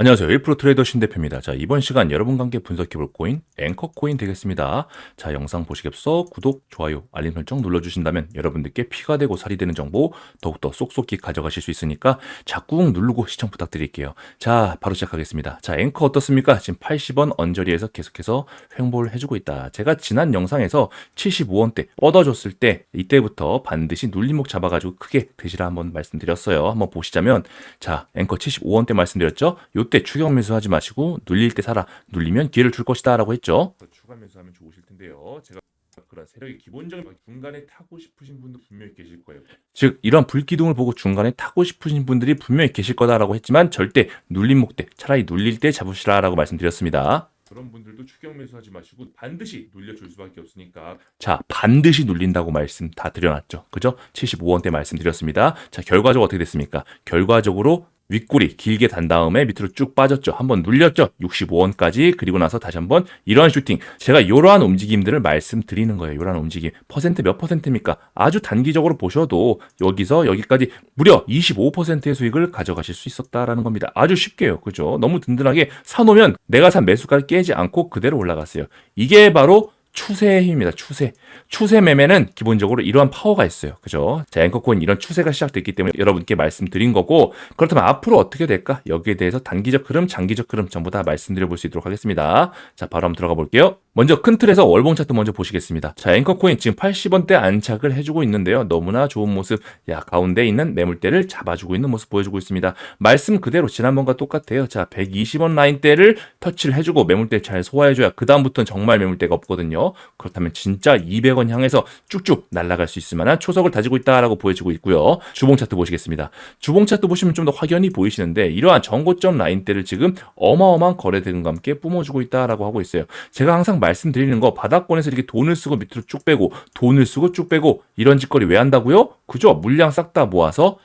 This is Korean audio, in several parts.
안녕하세요. 1프로 트레이더 신 대표입니다. 자, 이번 시간 여러분과 함께 분석해볼 코인, 앵커 코인 되겠습니다. 자, 영상 보시기 앞서 구독, 좋아요, 알림 설정 눌러주신다면 여러분들께 피가 되고 살이 되는 정보 더욱더 쏙쏙히 가져가실 수 있으니까 자꾸 누르고 시청 부탁드릴게요. 자, 바로 시작하겠습니다. 자, 앵커 어떻습니까? 지금 80원 언저리에서 계속해서 횡보를 해주고 있다. 제가 지난 영상에서 75원대 뻗어줬을 때 이때부터 반드시 눌림목 잡아가지고 크게 드시라 한번 말씀드렸어요. 한번 보시자면 자, 앵커 75원대 말씀드렸죠? 요때 추격 매수하지 마시고 눌릴 때 사라. 눌리면 기회를 줄 것이다라고 했죠. 추가 매수하면 좋으실 텐데요. 제가 그런 세력의 기본적인 중간에 타고 싶으신 분도 분명히 계실 거예요. 즉 이런 불기둥을 보고 중간에 타고 싶으신 분들이 분명히 계실 거다라고 했지만 절대 눌림 목대 차라리 눌릴 때 잡으시라라고 말씀드렸습니다. 그런 분들도 추격 매수하지 마시고 반드시 눌려줄 수밖에 없으니까 자 반드시 눌린다고 말씀 다 드려놨죠 그죠 75원대 말씀드렸습니다 자 결과적으로 어떻게 됐습니까 결과적으로 윗꼬리 길게 단 다음에 밑으로 쭉 빠졌죠. 한번 눌렸죠. 65원까지. 그리고 나서 다시 한번 이러한 슈팅. 제가 이러한 움직임들을 말씀드리는 거예요. 이러한 움직임. 퍼센트 몇 퍼센트입니까? 아주 단기적으로 보셔도 여기서 여기까지 무려 25%의 수익을 가져가실 수 있었다라는 겁니다. 아주 쉽게요. 그죠? 너무 든든하게 사놓으면 내가 산 매수가를 깨지 않고 그대로 올라갔어요. 이게 바로 추세의 힘입니다. 추세. 추세 매매는 기본적으로 이러한 파워가 있어요. 그죠? 자, 앵커코인 이런 추세가 시작됐기 때문에 여러분께 말씀드린 거고, 그렇다면 앞으로 어떻게 될까? 여기에 대해서 단기적 흐름, 장기적 흐름 전부 다 말씀드려 볼 수 있도록 하겠습니다. 자, 바로 한번 들어가 볼게요. 먼저 큰 틀에서 월봉 차트 먼저 보시겠습니다. 자, 앵커코인 지금 80원대 안착을 해주고 있는데요. 너무나 좋은 모습. 야, 가운데 있는 매물대를 잡아주고 있는 모습 보여주고 있습니다. 말씀 그대로 지난번과 똑같아요. 자, 120원 라인대를 터치를 해주고 매물대 잘 소화해줘야 그다음부터는 정말 매물대가 없거든요. 그렇다면 진짜 200원 향해서 쭉쭉 날아갈 수 있을 만한 초석을 다지고 있다라고 보여지고 있고요. 주봉 차트 보시겠습니다. 주봉 차트 보시면 좀 더 확연히 보이시는데 이러한 정고점 라인대를 지금 어마어마한 거래 대금과 함께 뿜어주고 있다라고 하고 있어요. 제가 항상 말 씀드리는 거 바닥권에서 이렇게 돈을 쓰고 밑으로 쭉 빼고 돈을 쓰고 쭉 빼고 이런 짓거리 왜 한다고요? 그죠? 물량 싹 다 모아서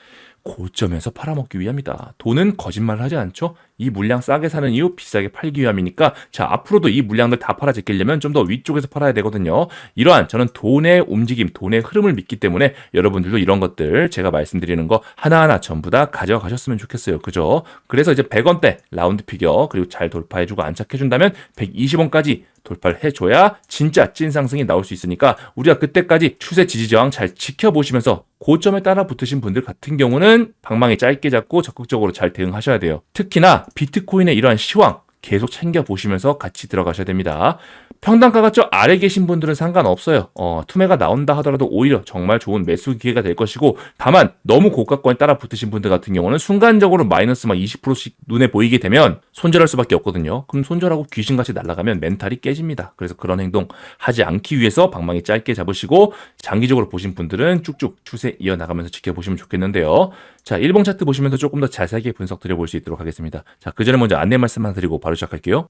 고점에서 팔아먹기 위함이다. 돈은 거짓말을 하지 않죠? 이 물량 싸게 사는 이유 비싸게 팔기 위함이니까 자 앞으로도 이 물량들 다 팔아 제끼려면 좀 더 위쪽에서 팔아야 되거든요. 이러한 저는 돈의 움직임, 돈의 흐름을 믿기 때문에 여러분들도 이런 것들 제가 말씀드리는 거 하나하나 전부 다 가져가셨으면 좋겠어요. 그죠? 그래서 이제 100원대 라운드 피겨 그리고 잘 돌파해주고 안착해준다면 120원까지 돌파를 해줘야 진짜 찐 상승이 나올 수 있으니까 우리가 그때까지 추세 지지 저항 잘 지켜보시면서 고점에 따라 붙으신 분들 같은 경우는 방망이 짧게 잡고 적극적으로 잘 대응하셔야 돼요. 특히나 비트코인의 이러한 시황 계속 챙겨 보시면서 같이 들어가셔야 됩니다. 평단가가 저 아래 계신 분들은 상관없어요. 어, 투매가 나온다 하더라도 오히려 정말 좋은 매수 기회가 될 것이고 다만 너무 고가권에 따라 붙으신 분들 같은 경우는 순간적으로 마이너스 막 20%씩 눈에 보이게 되면 손절할 수밖에 없거든요. 그럼 손절하고 귀신같이 날아가면 멘탈이 깨집니다. 그래서 그런 행동 하지 않기 위해서 방망이 짧게 잡으시고 장기적으로 보신 분들은 쭉쭉 추세 이어나가면서 지켜보시면 좋겠는데요. 자, 일봉 차트 보시면서 조금 더 자세하게 분석 드려볼 수 있도록 하겠습니다. 자, 그 전에 먼저 안내 말씀 하나 드리고 바로 시작할게요.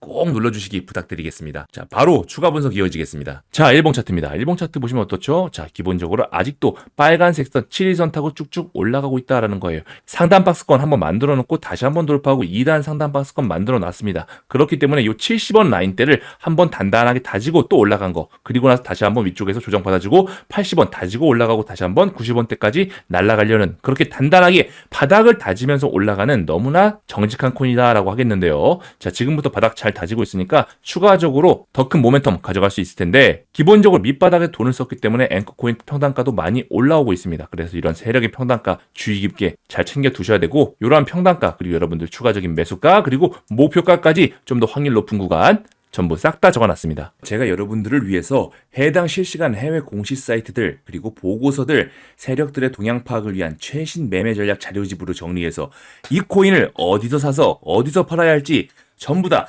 꼭 눌러주시기 부탁드리겠습니다. 자, 바로 추가 분석 이어지겠습니다. 자, 1번 차트입니다. 1번 차트 보시면 어떻죠? 자, 기본적으로 아직도 빨간색 선 7일선 타고 쭉쭉 올라가고 있다라는 거예요. 상단 박스권 한번 만들어 놓고 다시 한번 돌파하고 2단 상단 박스권 만들어 놨습니다. 그렇기 때문에 이 70원 라인대를 한번 단단하게 다지고 또 올라간 거. 그리고 나서 다시 한번 위쪽에서 조정 받아주고 80원 다지고 올라가고 다시 한번 90원대까지 날아가려는 그렇게 단단하게 바닥을 다지면서 올라가는 너무나 정직한 코인이다라고 하겠는데요. 자, 지금부터 바닥 잘 다지고 있으니까 추가적으로 더 큰 모멘텀 가져갈 수 있을 텐데 기본적으로 밑바닥에 돈을 썼기 때문에 앵커 코인 평단가도 많이 올라오고 있습니다. 그래서 이런 세력의 평단가 주의 깊게 잘 챙겨 두셔야 되고 이러한 평단가 그리고 여러분들 추가적인 매수가 그리고 목표가까지 좀 더 확률 높은 구간 전부 싹 다 적어놨습니다. 제가 여러분들을 위해서 해당 실시간 해외 공시 사이트들 그리고 보고서들 세력들의 동향 파악을 위한 최신 매매 전략 자료집으로 정리해서 이 코인을 어디서 사서 어디서 팔아야 할지 전부 다